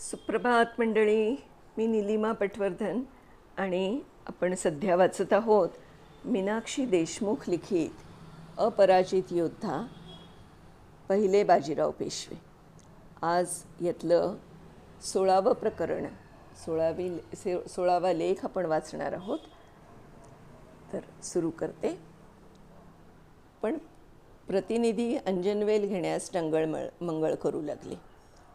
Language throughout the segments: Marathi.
सुप्रभात मंडळी मी निलिमा पटवर्धन आणि आपण सध्या वाचत आहोत मीनाक्षी देशमुख लिखित अपराजित योद्धा पहिले बाजीराव पेशवे. आज यातलं सोळावं प्रकरण सोळावी से सोळावा लेख आपण वाचणार आहोत. तर सुरू करते. पण प्रतिनिधी अंजनवेल घेण्यास टंगळमळ मंगळ करू लागले.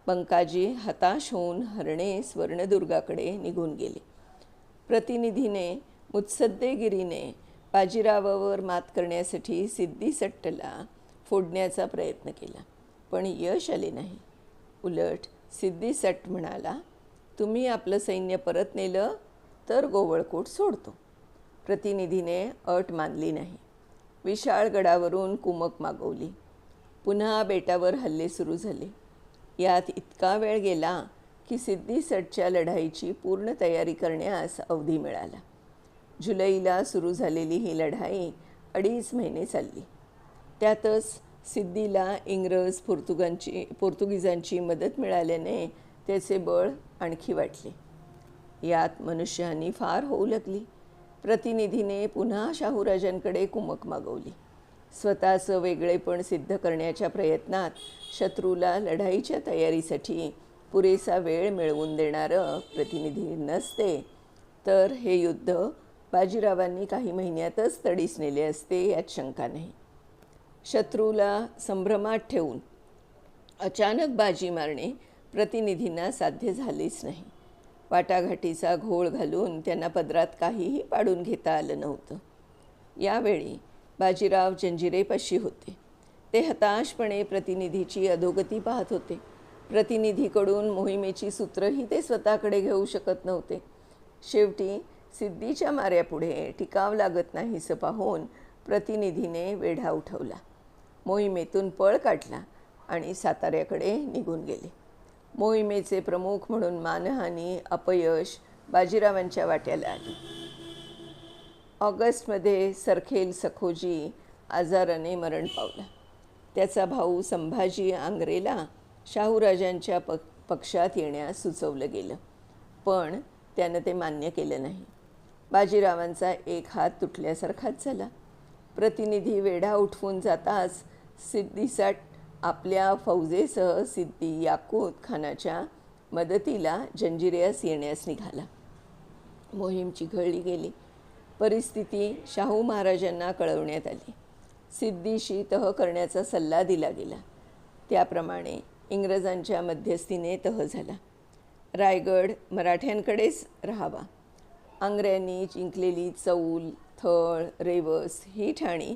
पंकाजी हताश होऊन हरणे स्वर्णदुर्गाकडे निघून गेले. प्रतिनिधीने मुत्सद्देगिरीने बाजीरावावर मात करण्यासाठी सिद्धी सट्टला फोडण्याचा प्रयत्न केला पण यश आले नाही. उलट सिद्धी सट म्हणाला तुम्ही आपलं सैन्य परत नेलं तर गोवळकोट सोडतो. प्रतिनिधीने अट मानली नाही. विशाळ गडावरून कुमक मागवली. पुन्हा बेटावर हल्ले सुरू झाले. यात इतका वेळ गेला की सिद्धीसटच्या लढाईची पूर्ण तयारी करण्यास अवधी मिळाला. जुलैला सुरू झालेली ही लढाई अडीच महिने चालली. त्यातच सिद्धीला इंग्रज पोर्तुगांची पोर्तुगीजांची मदत मिळाल्याने त्याचे बळ आणखी वाढले. यात मनुष्यानी फार होऊ लागली. प्रतिनिधीने पुन्हा शाहूराजांकडे कुमक मागवली. स्वतःचं वेगळेपण सिद्ध करण्याच्या प्रयत्नात शत्रूला लढाईच्या तयारीसाठी पुरेसा वेळ मिळवून देणारं प्रतिनिधी नसते. तर हे युद्ध बाजीरावांनी काही महिन्यातच तडीस नेले असते यात शंका नाही. शत्रूला संभ्रमात ठेवून अचानक बाजी मारणे प्रतिनिधींना साध्य झालेच नाही. वाटाघाटीचा घोळ घालून त्यांना पदरात काहीही पाडून घेता आलं नव्हतं. यावेळी बाजीराव जंजिरेपाशी होते. ते हताशपणे प्रतिनिधीची अधोगती पाहत होते. प्रतिनिधीकडून मोहिमेची सूत्रही ते स्वतःकडे घेऊ शकत नव्हते. शेवटी सिद्धीच्या माऱ्यापुढे टिकाव लागत नाहीसं पाहून प्रतिनिधीने वेढा उठवला. मोहिमेतून पळ काढला आणि साताऱ्याकडे निघून गेले. मोहिमेचे प्रमुख म्हणून मानहानी अपयश बाजीरावांच्या वाट्याला आली. ऑगस्टमध्ये सरखेल सखोजी आजाराने मरण पावला. त्याचा भाऊ संभाजी आंग्रेला शाहूराजांच्या प पक्षात येण्यास सुचवलं गेलं. पण त्यानं ते मान्य केलं नाही. बाजीरावांचा एक हात तुटल्यासारखाच झाला. प्रतिनिधी वेढा उठवून जाताच सिद्धीसाठ आपल्या फौजेसह सिद्धी याकूत खानाच्या मदतीला जंजिऱ्यास येण्यास निघाला. मोहीम चिघळली गेली. परिस्थिती शाहू महाराजांना कळवण्यात आली. सिद्धीशी तह करण्याचा सल्ला दिला गेला. त्याप्रमाणे इंग्रजांच्या मध्यस्थीने तह झाला. रायगड मराठ्यांकडेच राहावा. आंग्र्यांनी जिंकलेली चौल थळ रेवस ही ठाणी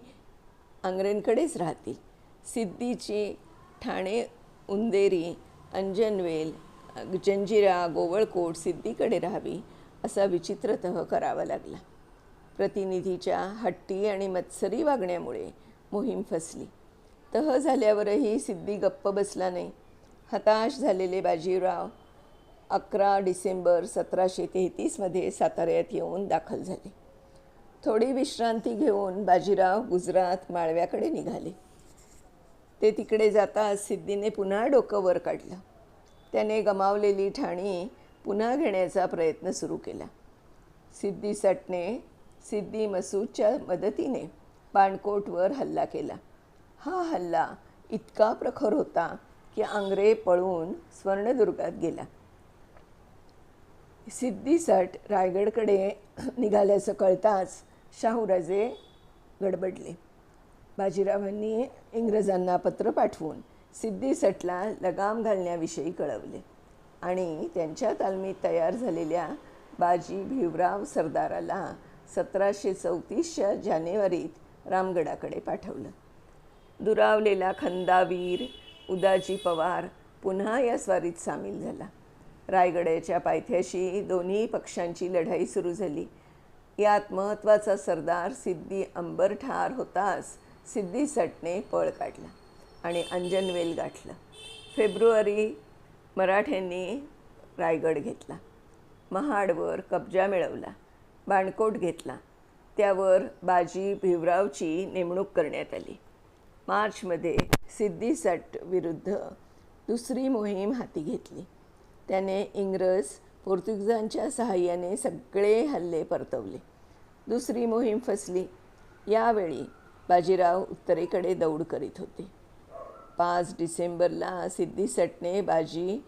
आंग्र्यांकडेच राहतील. सिद्धीची ठाणे उंदेरी अंजनवेल जंजिरा गोवळकोट सिद्धीकडे राहावी असा विचित्र तह करावा लागला. प्रतिनिधीच्या हट्टी आणि मत्सरी वागण्यामुळे मोहीम फसली. तह झाल्यावरही सिद्धी गप्प बसला नाही. हताश झालेले बाजीराव अकरा डिसेंबर सतराशे तेहतीसमध्ये साताऱ्यात येऊन दाखल झाले. थोडी विश्रांती घेऊन बाजीराव गुजरात माळव्याकडे निघाले. ते तिकडे जाताच सिद्धीने पुन्हा डोकं वर काढलं. त्याने गमावलेली ठाणी पुन्हा घेण्याचा प्रयत्न सुरू केला. सिद्धी सटने सिद्धी मसूदच्या मदतीने पाणकोटवर हल्ला केला. हा हल्ला इतका प्रखर होता की आंग्रे पळून स्वर्णदुर्गात गेला. सिद्धीसट रायगडकडे निघाल्याचं कळताच शाहूराजे गडबडले. बाजीरावांनी इंग्रजांना पत्र पाठवून सिद्धीसटला लगाम घालण्याविषयी कळवले आणि त्यांच्या तालमीत तयार झालेल्या बाजी भिवराव सरदाराला सतराशे चौतीसच्या जानेवारीत रामगडाकडे पाठवलं. दुरावलेला खंदावीर उदाजी पवार पुन्हा या स्वारीत सामील झाला. रायगडाच्या पायथ्याशी दोन्ही पक्षांची लढाई सुरू झाली. यात महत्त्वाचा सरदार सिद्धी अंबर ठार होताच सिद्धी सटने पळ काढला आणि अंजनवेल गाठलं. फेब्रुवारी मराठ्यांनी रायगड घेतला. महाडवर कब्जा मिळवला. बाणकोट घेतला. त्यावर बाजी भिवरावची नेमणूक करण्यात आली. मार्चमध्ये सिद्धीसट विरुद्ध दुसरी मोहीम हाती घेतली. त्याने इंग्रज पोर्तुगीजांच्या सहाय्याने सगळे हल्ले परतवले. दुसरी मोहीम फसली. यावेळी बाजीराव उत्तरेकडे दौड करीत होते. पाच डिसेंबरला सिद्धीसटने बाजी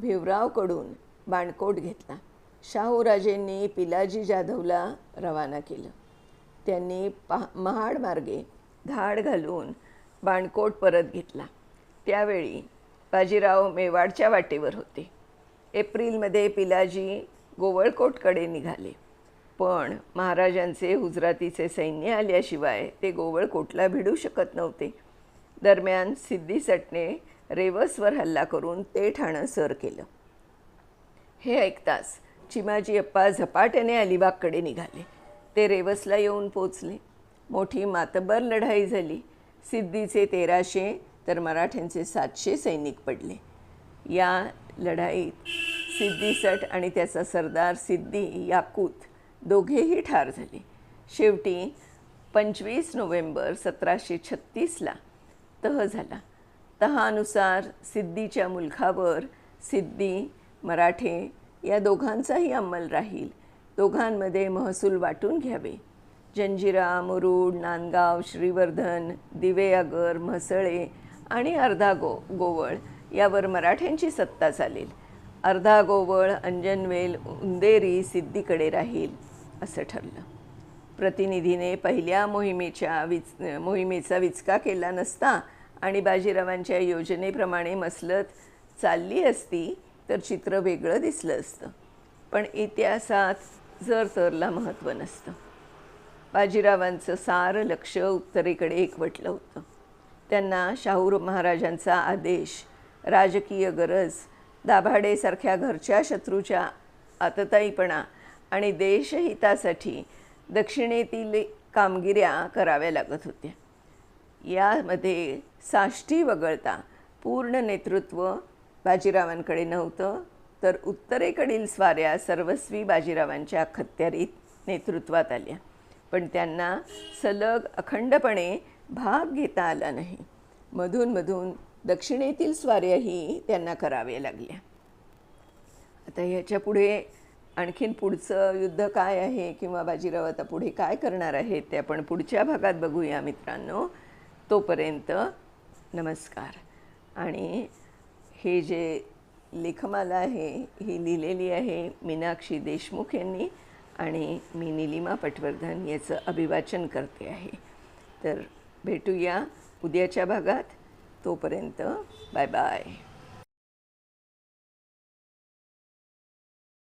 भिवरावकडून बाणकोट घेतला. शाहूराजेंनी पिलाजी जाधवला रवाना केलं. त्यांनी पहा महाड मार्गे धाड घालून बाणकोट परत घेतला. त्यावेळी बाजीराव मेवाडच्या वाटेवर होते. एप्रिलमध्ये पिलाजी गोवळकोटकडे निघाले. पण महाराजांचे हुजरातीचे सैन्य आल्याशिवाय ते गोवळकोटला भिडू शकत नव्हते. दरम्यान सिद्धी सटने रेवसवर हल्ला करून ते ठाणं सर केलं. हे ऐकताच चिमाजी अप्पा झपाट्याने अलिबागकडे निघाले. ते रेवसला येऊन पोचले. मोठी मातबर लढाई झाली. सिद्धीचे तेराशे तर मराठ्यांचे सातशे सैनिक पडले. या लढाईत सिद्धीसट आणि त्याचा सरदार सिद्धी याकूत दोघेही ठार झाले. शेवटी पंचवीस नोव्हेंबर सतराशे छत्तीसला तह झाला. तहानुसार सिद्धीच्या मुलखावर सिद्धी मराठे या दोघांचाही अंमल राहील. दोघांमध्ये महसूल वाटून घ्यावे. जंजिरा मुरुड नांदगाव श्रीवर्धन दिवेआगर म्हसळे आणि अर्धा गो गोवळ यावर मराठ्यांची सत्ता चालेल. अर्धा गोवळ अंजनवेल उंदेरी सिद्धीकडे राहील असं ठरलं. प्रतिनिधीने पहिल्या मोहिमेच्या विच मोहिमेचा विचका केला नसता आणि बाजीरावांच्या योजनेप्रमाणे मसलत चालली असती तर चित्र वेगळं दिसलं असतं. पण इतिहासात जर तरला महत्त्व नसतं. बाजीरावांचं सारं लक्ष उत्तरेकडे एकवटलं होतं. त्यांना शाहू महाराजांचा आदेश राजकीय गरज दाभाडेसारख्या घरच्या शत्रूच्या आतताईपणा आणि देशहितासाठी दक्षिणेतील कामगिऱ्या कराव्या लागत होत्या. यामध्ये साष्टी वगळता पूर्ण नेतृत्व बाजीरावांकडे नव्हतं तर उत्तरेकडील स्वाऱ्या सर्वस्वी बाजीरावांच्या खत्यारीत नेतृत्वात आल्या. पण त्यांना सलग अखंडपणे भाग घेता आला नाही. मधूनमधून दक्षिणेतील स्वाऱ्याही त्यांना कराव्या लागल्या. आता ह्याच्या पुढे आणखीन पुढचं युद्ध काय आहे किंवा बाजीराव आता पुढे काय करणार आहेत ते आपण पुढच्या भागात बघूया मित्रांनो. तोपर्यंत नमस्कार. आणि हे जे लेखमाला आहे ही लिहिलेली आहे मीनाक्षी देशमुख यांनी आणि मी निलिमा पटवर्धन याचं अभिवाचन करते आहे. तर भेटूया उद्याच्या भागात. तोपर्यंत बाय बाय.